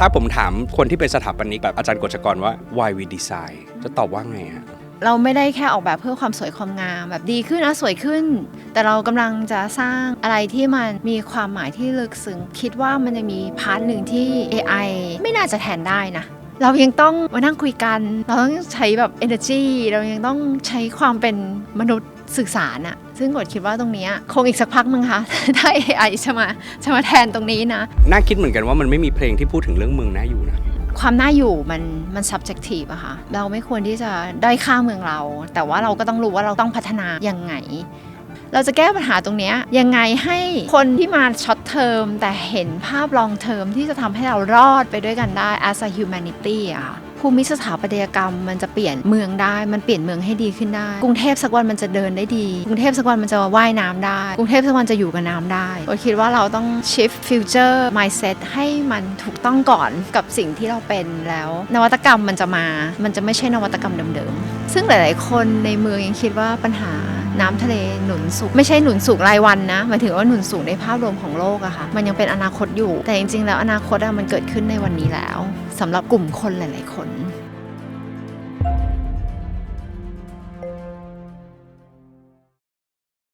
ถ้าผมถามคนที่เป็นสถาปนิกแบบอาจารย์กฤษกรว่า why we design จะตอบว่าไงฮะเราไม่ได้แค่ออกแบบเพื่อความสวยความงามแบบดีขึ้นนะสวยขึ้น แต่เรากำลังจะสร้างอะไรที่มันมีความหมายที่ลึกซึ้งคิดว่ามันจะมีพาร์ทหนึ่งที่ AI ไม่น่าจะแทนได้นะ เรายังต้องมานั่งคุยกัน เราต้องใช้แบบ energy เรายังต้องใช้ความเป็นมนุษย์สื่อสารอะซึ่งกดคิดว่าตรงเนี้ยคงอีกสักพักมึงคะ ถ้า AI จะมาจะมาแทนตรงนี้นะ น่าคิดเหมือนกันว่ามันไม่มีเพลงที่พูดถึงเรื่องเมืองน่าอยู่นะ ความน่าอยู่มันมัน subjective อะค่ะ เราไม่ควรที่จะด้อยค่าเมืองเรา แต่ว่าเราก็ต้องรู้ว่าเราต้องพัฒนายังไง เราจะแก้ปัญหาตรงนี้ยังไงให้คนที่มาช็อตเทอมแต่เห็นภาพลองเทอมที่จะทำให้เรารอดไปด้วยกันได้ as a humanity อะค่ะภูมิสถาปัตยกรรมมันจะเปลี่ยนเมืองได้ มันเปลี่ยนเมืองให้ดีขึ้นได้ กรุงเทพสักวันมันจะเดินได้ดี กรุงเทพสักวันมันจะว่ายน้ำได้ กรุงเทพสักวันจะอยู่กับน้ำได้โอคิดว่าเราต้อง shift future mindset ให้มันถูกต้องก่อนกับสิ่งที่เราเป็นแล้ว นวัตกรรมมันจะมา มันจะไม่ใช่นวัตกรรมเดิมๆ ซึ่งหลาย ๆ คนในเมืองยังคิดว่าปัญหา น้ำทะเลหนุนสูงไม่ใช่หนุนสูงรายวันนะหมายถึงว่าหนุนสูงในภาพรวมของโลกอะค่ะ มันยังเป็นอนาคตอยู่ แต่จริงๆ แล้วอนาคตอะมันเกิดขึ้นในวันนี้แล้วสำหรับกลุ่มคนหลาย ๆ คน